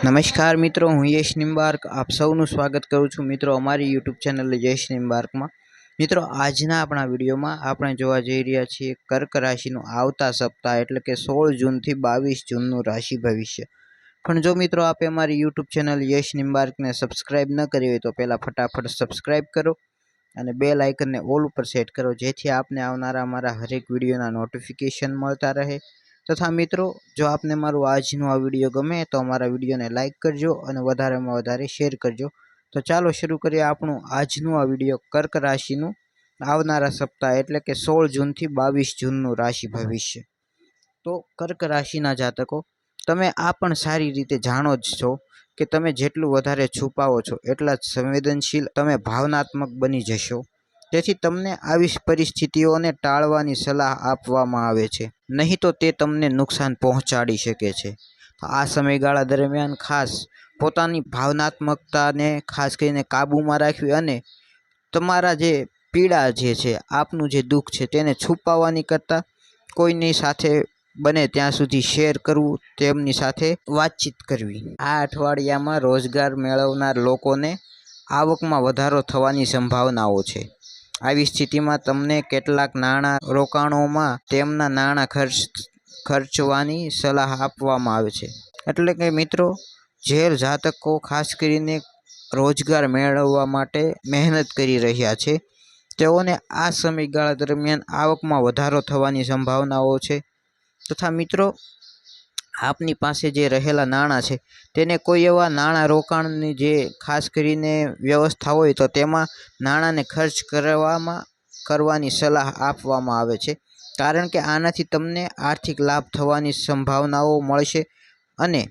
નમસ્કાર મિત્રો, હું યશ નિમ્બાર્ક આપ સૌનું સ્વાગત કરું છું મિત્રો અમારી યુટ્યુબ ચેનલ યશ નિમ્બાર્કમાં મિત્રો, આજના આપણા વિડીયોમાં આપણે જોવા જઈ રહ્યા છીએ કર્ક રાશિનું આવતા સપ્તાહ એટલે કે સોળ જૂનથી બાવીસ જૂનનું રાશિ ભવિષ્ય. પણ જો મિત્રો આપે અમારી યુટ્યુબ ચેનલ યશ નિમ્બાર્કને સબસ્ક્રાઇબ ન કરી હોય તો પહેલાં ફટાફટ સબસ્ક્રાઇબ કરો અને બે લાઇકનને ઓલ ઉપર સેટ કરો, જેથી આપને આવનારા અમારા હરેક વિડીયોના નોટિફિકેશન મળતા રહે. તથા મિત્રો, જો આપને મારું આજનું આ વીડિયો ગમે તો અમારા વિડીયોને લાઇક કરજો અને વધારેમાં વધારે શેર કરજો. તો ચાલો શરૂ કરીએ આપણું આજનું આ વીડિયો. કર્ક રાશિનું આવનારા સપ્તાહ એટલે કે સોળ જૂનથી બાવીસ જૂનનું રાશિ ભવિષ્ય. તો કર્ક રાશિના જાતકો, તમે આ પણ સારી રીતે જાણો જ છો કે તમે જેટલું વધારે છુપાવો છો એટલા જ સંવેદનશીલ, તમે ભાવનાત્મક બની જશો. તેથી તમને આવી પરિસ્થિતિઓને ટાળવાની સલાહ આપવામાં આવે છે. નહીં તો તે તમને નુકસાન પહોંચાડી શકે છે. આ સમયગાળા દરમિયાન ખાસ પોતાની ભાવનાત્મકતાને ખાસ કરીને કાબૂમાં રાખવી અને તમારા જે પીડા જે છે, આપનું જે દુઃખ છે તેને છુપાવવાની કરતાં કોઈની સાથે બને ત્યાં સુધી શેર કરવું, તેમની સાથે વાતચીત કરવી. આ અઠવાડિયામાં રોજગાર મેળવનાર લોકોને આવકમાં વધારો થવાની સંભાવનાઓ છે. આવી સ્થિતિમાં તમને કેટલાક નાણાં રોકાણોમાં તેમના નાણાં ખર્ચ, ખર્ચવાની સલાહ આપવામાં આવે છે. એટલે કે મિત્રો જે જાતકો ખાસ કરીને રોજગાર મેળવવા માટે મહેનત કરી રહ્યા છે. તેઓને આ સમયગાળા દરમિયાન આવકમાં વધારો થવાની સંભાવનાઓ છે. તથા મિત્રો આપની પાસે જે રહેલા નાણાં છે, તેને કોઈ એવા નાણાં રોકાણની જે ખાસ કરીને વ્યવસ્થા હોય તો તેમાં નાણાંને ખર્ચ કરવામાં, કરવાની સલાહ આપવામાં આવે છે. કારણ કે આનાથી તમને આર્થિક લાભ થવાની સંભાવનાઓ મળશે અને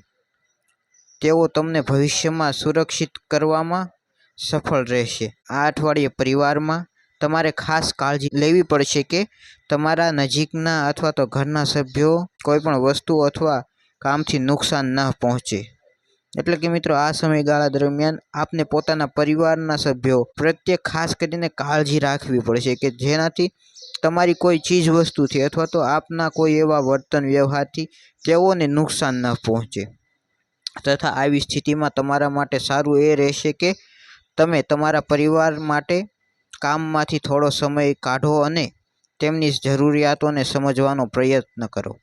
તેઓ તમને ભવિષ્યમાં સુરક્ષિત કરવામાં સફળ રહેશે. આ અઠવાડિયે પરિવારમાં તમારે ખાસ કાળજી લેવી પડશે કે તમારા નજીકના અથવા તો ઘરના સભ્યો કોઈ પણ વસ્તુ અથવા કામથી નુકસાન ન પહોંચે. એટલે કે મિત્રો, આ સમયગાળા દરમિયાન આપને પોતાના પરિવારના સભ્યો પ્રત્યે ખાસ કરીને કાળજી રાખવી પડશે કે જેનાથી તમારી કોઈ ચીજ વસ્તુથી અથવા તો આપના કોઈ એવા વર્તન વ્યવહારથી તેઓને નુકસાન ન પહોંચે. તથા આવી સ્થિતિમાં તમારા માટે સારું એ રહેશે કે તમે તમારા પરિવાર માટે કામમાંથી થોડો સમય કાઢો અને તેમની જરૂરિયાતોને સમજવાનો પ્રયત્ન કરો.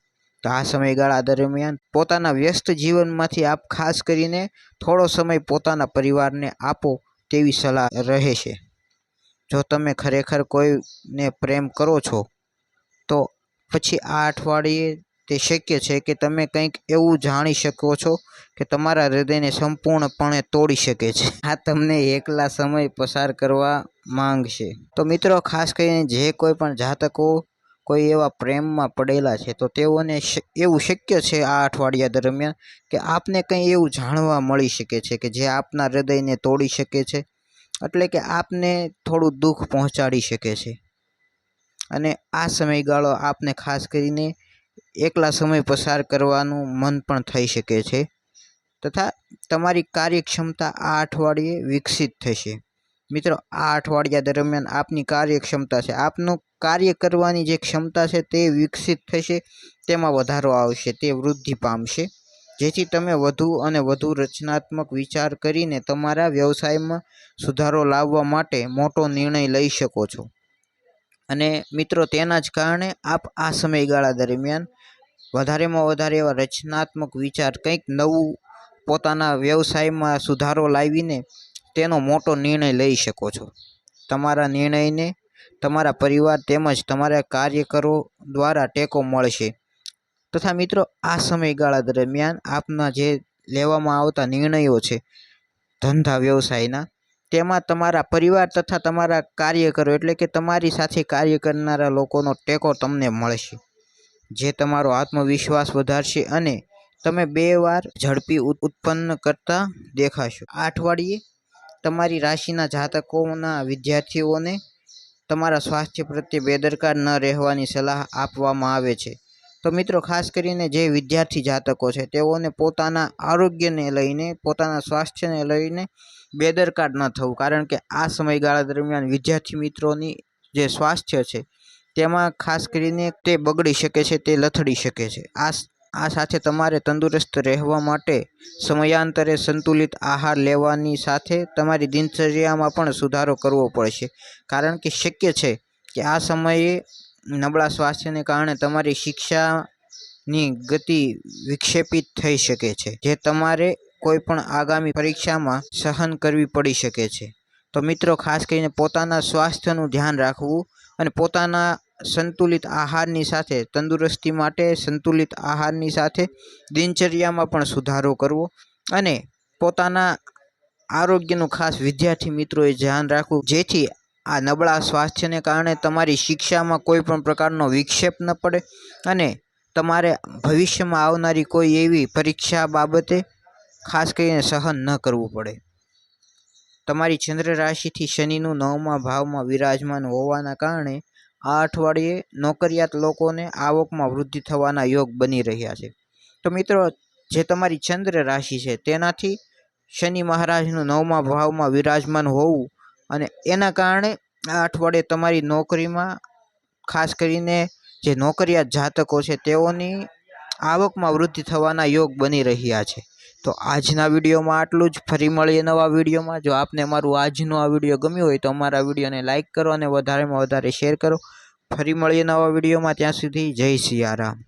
તો આ સમયગાળા દરમિયાન પોતાના વ્યસ્ત જીવનમાંથી આપ ખાસ કરીને થોડો સમય પોતાના પરિવારને આપો તેવી સલાહ રહે છે. જો તમે ખરેખર કોઈને પ્રેમ કરો છો, તો પછી આ અઠવાડિયે તે શક્ય છે કે તમે કંઈક એવું જાણી શકો છો કે તમારા હૃદયને સંપૂર્ણપણે તોડી શકે છે. આ તમને એકલા સમય પસાર કરવા માંગશે. તો મિત્રો, ખાસ કરીને જે કોઈ પણ જાતકો કોઈ એવા પ્રેમમાં પડેલા છે, તો તેઓને એવું શક્ય છે આ અઠવાડિયા દરમિયાન કે આપને કંઈ એવું જાણવા મળી શકે છે કે જે આપના હૃદયને તોડી શકે છે? એટલે કે આપને થોડું દુઃખ પહોંચાડી શકે છે. અને આ સમયગાળો આપને ખાસ કરીને એકલા સમય પસાર કરવાનું મન પણ થઈ શકે છે. તથા તમારી કાર્યક્ષમતા આ અઠવાડિયે વિકસિત થશે. મિત્રો, આ અઠવાડિયા દરમિયાન આપની કાર્યક્ષમતા છે. આપનું કાર્ય કરવાની જે ક્ષમતા છે તે વિકસિત થશે, તેમાં વધારો આવશે, તે વૃદ્ધિ પામશે. જેથી તમે વધુ અને વધુ રચનાત્મક વિચાર કરીને તમારા વ્યવસાયમાં સુધારો લાવવા માટે મોટો નિર્ણય લઈ શકો છો. અને મિત્રો, તેના જ કારણે આપ આ સમયગાળા દરમિયાન વધારેમાં વધારે એવા રચનાત્મક વિચાર કંઈક નવું પોતાના વ્યવસાયમાં સુધારો લાવીને તેનો મોટો નિર્ણય લઈ શકો છો. તમારા નિર્ણયને તમારા પરિવાર તેમજ તમારા કાર્યકરો દ્વારા ટેકો મળશે. તથા મિત્રો, આ સમયગાળા દરમિયાન આપના જે લેવામાં આવતા નિર્ણયો છે, ધંધા વ્યવસાયના, તેમાં તમારા પરિવાર તથા તમારા કાર્યકરો એટલે કે તમારી સાથે કાર્ય કરનારા લોકોનો ટેકો તમને મળશે. જે તમારો આત્મવિશ્વાસ વધારશે અને તમે બે વાર ઝડપી ઉત્પન્ન કરતા દેખાશો. આ અઠવાડિયે તમારી રાશિના જાતકોના વિદ્યાર્થીઓને તમારા સ્વાસ્થ્ય પ્રત્યે બેદરકાર ન રહેવાની સલાહ આપવામાં આવે છે. તો મિત્રો, ખાસ કરીને જે વિદ્યાર્થી જાતકો છે, તેઓને પોતાના આરોગ્યને લઈને, પોતાના સ્વાસ્થ્યને લઈને બેદરકાર ન થવું. કારણ કે આ સમયગાળા દરમિયાન વિદ્યાર્થી મિત્રોની જે સ્વાસ્થ્ય છે, તેમાં ખાસ કરીને તે બગડી શકે છે, તે લથડી શકે છે. આ આ સાથે તમારે તંદુરસ્ત રહેવા માટે સમયાંતરે સંતુલિત આહાર લેવાની સાથે તમારી દિનચર્યામાં પણ સુધારો કરવો પડશે. કારણ કે શક્ય છે કે આ સમયે નબળા સ્વાસ્થ્યને કારણે તમારી શિક્ષાની ગતિ વિક્ષેપિત થઈ શકે છે, જે તમારે કોઈ પણ આગામી પરીક્ષામાં સહન કરવી પડી શકે છે. તો મિત્રો, ખાસ કરીને પોતાના સ્વાસ્થ્યનું ધ્યાન રાખવું અને પોતાના સંતુલિત આહારની સાથે, તંદુરસ્તી માટે સંતુલિત આહારની સાથે દિનચર્યામાં પણ સુધારો કરવો અને પોતાના આરોગ્યનું ખાસ વિદ્યાર્થી મિત્રોએ ધ્યાન રાખવું. જેથી આ નબળા સ્વાસ્થ્યને કારણે તમારી શિક્ષામાં કોઈ પણ પ્રકારનો વિક્ષેપ ન પડે અને તમારે ભવિષ્યમાં આવનારી કોઈ એવી પરીક્ષા બાબતે ખાસ કરીને સહન ન કરવું પડે. તમારી ચંદ્ર રાશિથી શનિનું નવમા ભાવમાં વિરાજમાન હોવાના કારણે આ અઠવાડિયે નોકરિયાત લોકોને આવકમાં વૃદ્ધિ થવાના યોગ બની રહ્યા છે. તો મિત્રો, જે તમારી ચંદ્ર રાશિ છે, તેનાથી શનિ મહારાજનું નવમા ભાવમાં વિરાજમાન હોવું અને એના કારણે આ અઠવાડિયે તમારી નોકરીમાં, ખાસ કરીને જે નોકરિયાત જાતકો છે, તેઓની આવકમાં વૃદ્ધિ થવાના યોગ બની રહ્યા છે. તો આજના વિડીયોમાં આટલું જ. ફરી મળીએ નવા વિડીયોમાં. જો આપને અમારું આજનો આ વીડિયો ગમ્યો હોય તો અમારા વિડીયોને લાઇક કરો અને વધારેમાં વધારે શેર કરો. ફરી મળીએ નવા વિડીયોમાં. ત્યાં સુધી જય સિયારામ.